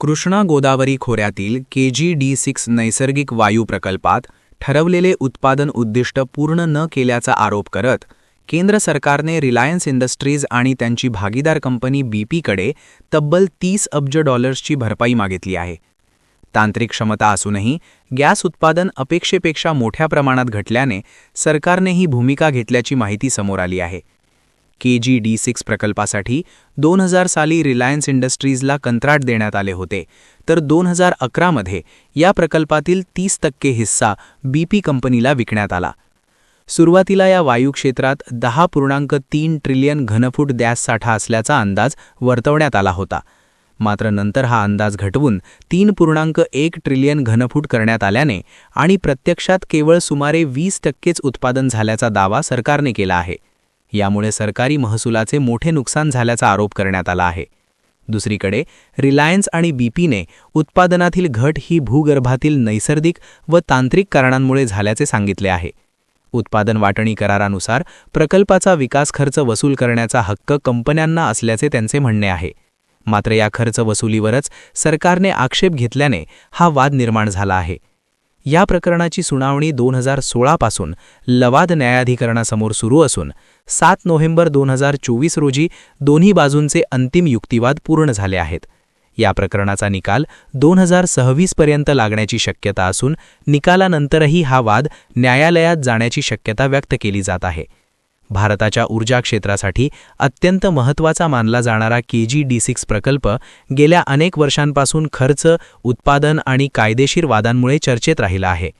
कृष्णा गोदावरी खोऱ्यातील के G D six नैसर्गिक वायू प्रकल्पात ठरवलेले उत्पादन उद्दिष्ट पूर्ण न केल्याचा आरोप करत केंद्र सरकारने रिलायन्स इंडस्ट्रीज आणि त्यांची भागीदार कंपनी बीपीकडे तब्बल तीस अब्ज डॉलर्सची भरपाई मागितली आहे. तांत्रिक क्षमता असूनही गॅस उत्पादन अपेक्षेपेक्षा मोठ्या प्रमाणात घटल्याने सरकारने ही भूमिका घेतल्याची माहिती समोर आली आहे. के जी डी सिक्स प्रकल्पासाठी दोन हजार साली रिलायन्स इंडस्ट्रीजला कंत्राट देण्यात आले होते. तर दोन हजार अकरामध्ये या प्रकल्पातील तीस टक्के हिस्सा बीपी कंपनीला विकण्यात आला. सुरुवातीला या वायू क्षेत्रात दहा पूर्णांक तीन ट्रिलियन घनफूट गॅस साठा असल्याचा अंदाज वर्तवण्यात आला होता. मात्र नंतर हा अंदाज घटवून तीन पूर्णांक एक ट्रिलियन घनफूट करण्यात आल्याने आणि प्रत्यक्षात केवळ सुमारे वीस टक्केच उत्पादन झाल्याचा दावा सरकारने केला आहे. यामुळे सरकारी महसुलाचे मोठे नुकसान झाल्याचा आरोप करण्यात आला आहे. दुसरीकडे रिलायन्स आणि बीपीने उत्पादनातील घट ही भूगर्भातील नैसर्गिक व तांत्रिक कारणांमुळे झाल्याचे सांगितले आहे. उत्पादन वाटणी करारानुसार प्रकल्पाचा विकास खर्च वसूल करण्याचा हक्क कंपन्यांना असल्याचे त्यांचे म्हणणे आहे. मात्र या खर्च वसुलीवरच सरकारने आक्षेप घेतल्याने हा वाद निर्माण झाला आहे. या प्रकरणाची सुनावणी दोन हजार सोळापासून लवाद न्यायाधिकरणासमोर सुरू असून सात नोव्हेंबर दोन हजार चोवीस रोजी दोन्ही बाजूंचे अंतिम युक्तिवाद पूर्ण झाले आहेत. या प्रकरणाचा निकाल दोन हजार सव्वीसपर्यंत लागण्याची शक्यता असून निकालानंतरही हा वाद न्यायालयात जाण्याची शक्यता व्यक्त केली जात आहे. भारताच्या ऊर्जा क्षेत्रासाठी अत्यंत महत्त्वाचा मानला जाणारा के जी डी सिक्स प्रकल्प गेल्या अनेक वर्षांपासून खर्च उत्पादन आणि कायदेशीर वादांमुळे चर्चेत राहिला आहे.